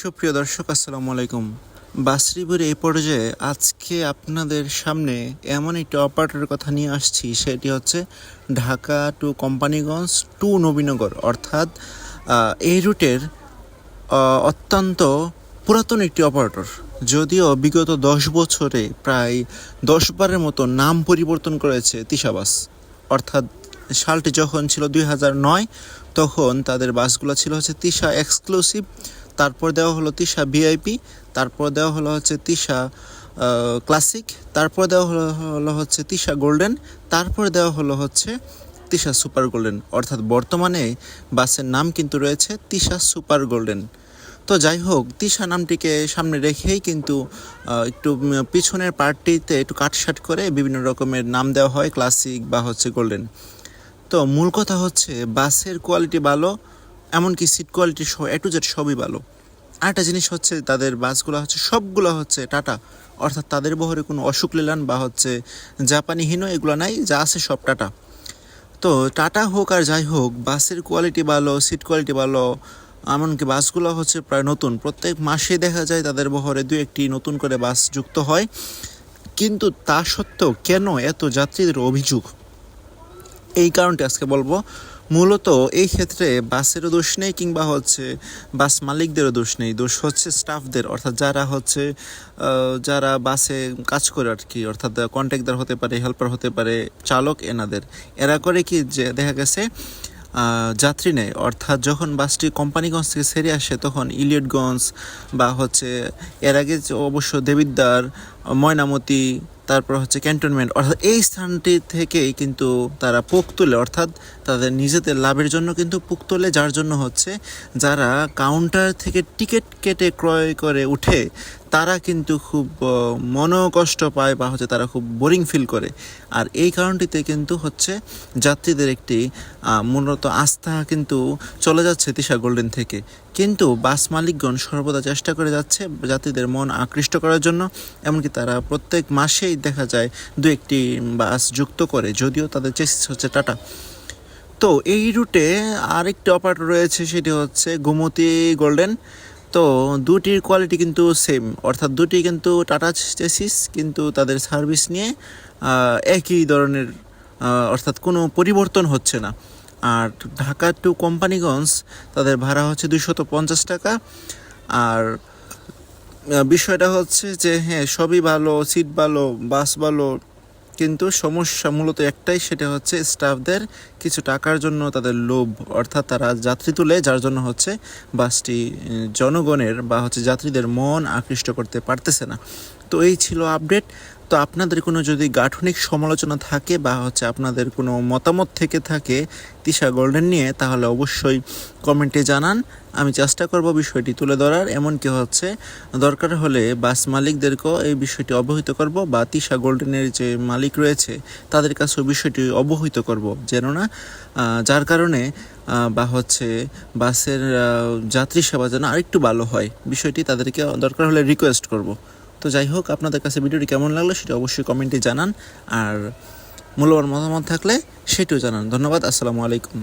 সুপ্রিয় দর্শক, আসসালামু আলাইকুম। বাসরিপুর এই পর্যায়ে আজকে আপনাদের সামনে এমন একটি অপারেটরের কথা নিয়ে আসছি, সেটি হচ্ছে ঢাকা টু কোম্পানিগঞ্জ টু নবীনগর। অর্থাৎ এই রুটের অত্যন্ত পুরাতন একটি অপারেটর। যদিও বিগত দশ বছরে প্রায় দশ বারের মতো নাম পরিবর্তন করেছে তিশাবাস অর্থাৎ, সালটি যখন ছিল দুই হাজার নয়, তখন তাদের বাসগুলো ছিল হচ্ছে তিশা এক্সক্লুসিভ তারপর দেওয়া হলো তিশা ভিআইপি তারপর দেওয়া হলো হচ্ছে তিশা ক্লাসিক তারপর দেওয়া হলো হলো হচ্ছে তিশা গোল্ডেন তারপর দেওয়া হলো হচ্ছে তিশা সুপার গোল্ডেন অর্থাৎ বর্তমানে বাসের নাম কিন্তু রয়েছে তিশা সুপার গোল্ডেন তো যাই হোক, তিশা নামটিকে সামনে রেখেই কিন্তু একটু পিছনের পার্টটিতে একটু কাটসাট করে বিভিন্ন রকমের নাম দেওয়া হয় ক্লাসিক বা হচ্ছে গোল্ডেন তো মূল কথা হচ্ছে, বাসের কোয়ালিটি ভালো এমনকি সিট কোয়ালিটি সহ এ টু জেড সবই ভালো। আরেকটা জিনিস হচ্ছে, তাদের বাসগুলো হচ্ছে, সবগুলো হচ্ছে টাটা অর্থাৎ তাদের বহরে কোনো অসুখ লেলান বা হচ্ছে জাপানি হিনো এগুলো নাই, যা আছে সব টাটা তো টাটা হোক আর যাই হোক, বাসের কোয়ালিটি ভালো সিট কোয়ালিটি ভালো, এমনকি বাসগুলো হচ্ছে প্রায় নতুন। প্রত্যেক মাসে দেখা যায় তাদের বহরে দু একটি নতুন করে বাস যুক্ত হয়। কিন্তু তা সত্ত্বেও কেন এত যাত্রীদের অভিযোগ? এই কারণটি আজকে বলব। মূলত এই ক্ষেত্রে বাসেরও দোষ নেই কিংবা হচ্ছে বাস মালিকদেরও দোষ নেই। দোষ হচ্ছে স্টাফদের, অর্থাৎ যারা হচ্ছে যারা বাসে কাজ করে আর কি, অর্থাৎ কন্ট্রাক্টদার হতে পারে, হেল্পার হতে পারে, চালক এনাদের। এরা করে কি যে দেখা গেছে যাত্রী নেয়। অর্থাৎ যখন বাসটি কোম্পানিগঞ্জ থেকে সেরে আসে, তখন ইলিয়টগঞ্জ বা হচ্ছে এর আগে অবশ্য দেবিদ্বার ময়নামতি, তারপর হচ্ছে ক্যান্টনমেন্ট, অর্থাৎ এই স্থানটি থেকেই কিন্তু তারা পোক তোলে, অর্থাৎ তাদের নিজেদের লাভের জন্য কিন্তু পোক তোলে, যার জন্য হচ্ছে যারা কাউন্টার থেকে টিকিট কেটে ক্রয় করে উঠে, তারা কিন্তু খুব মনোকষ্ট পায় বা হচ্ছে তারা খুব বোরিং ফিল করে। আর এই কারণটিতে কিন্তু হচ্ছে যাত্রীদের একটি মূলত আস্থা কিন্তু চলে যাচ্ছে তিশা গোল্ডেন থেকে। কিন্তু বাস মালিকগণ সর্বদা চেষ্টা করে যাচ্ছে যাত্রীদের মন আকৃষ্ট করার জন্য, এমনকি তারা প্রত্যেক মাসেই দেখা যায় দু একটি বাস যুক্ত করে, যদিও তাদের চেসিস হচ্ছে টাটা। তো এই রুটে আরেকটি অপারেটর রয়েছে, সেটি হচ্ছে গোমতী গোল্ডেন। তো দুটির কোয়ালিটি কিন্তু সেম, অর্থাৎ দুটি কিন্তু টাটা চেসিস, কিন্তু তাদের সার্ভিস নিয়ে একই ধরনের অর্থাৎ কোনো পরিবর্তন হচ্ছে না। আর ঢাকা টু কোম্পানিগঞ্জ, তাদের ভাড়া হচ্ছে দুইশত পঞ্চাশ টাকা। আর বিষয়টা হচ্ছে যে হ্যাঁ সবই ভালো সিট ভালো বাস ভালো, কিন্তু সমস্যা মূলত একটাই, সেটা হচ্ছে স্টাফদের কিছু টাকার জন্য তাদের লোভ, অর্থাৎ তারা যাত্রী তুলে, যার জন্য হচ্ছে বাসটি জনগণের বা হচ্ছে যাত্রীদের মন আকৃষ্ট করতে পারতেছে না। তো এই ছিল আপডেট তো আপনাদের কোনো যদি গাঠনিক সমালোচনা থাকে বা হচ্ছে আপনাদের কোনো মতামত থেকে থাকে তিশা গোল্ডেন নিয়ে, তাহলে অবশ্যই কমেন্টে জানান। আমি চেষ্টা করব বিষয়টি তুলে ধরার। এমনকি হচ্ছে দরকার হলে বাস মালিকদেরকেও এই বিষয়টি অবহিত করব বা তিশা গোল্ডেনের যে মালিক রয়েছে, তাদের কাছেও বিষয়টি অবহিত করব যেন না যার কারণে বা হচ্ছে বাসের যাত্রী সেবা যেন আরেকটু ভালো হয়। বিষয়টি তাদেরকে দরকার হলে রিকোয়েস্ট করব। তো যাই হোক, আপনাদের কাছে ভিডিওটি কেমন লাগল সেটা অবশ্যই কমেন্টে জানান। আর মূল্যবান মতামত থাকলে সেটিও জানান। ধন্যবাদ, আসসালামু আলাইকুম।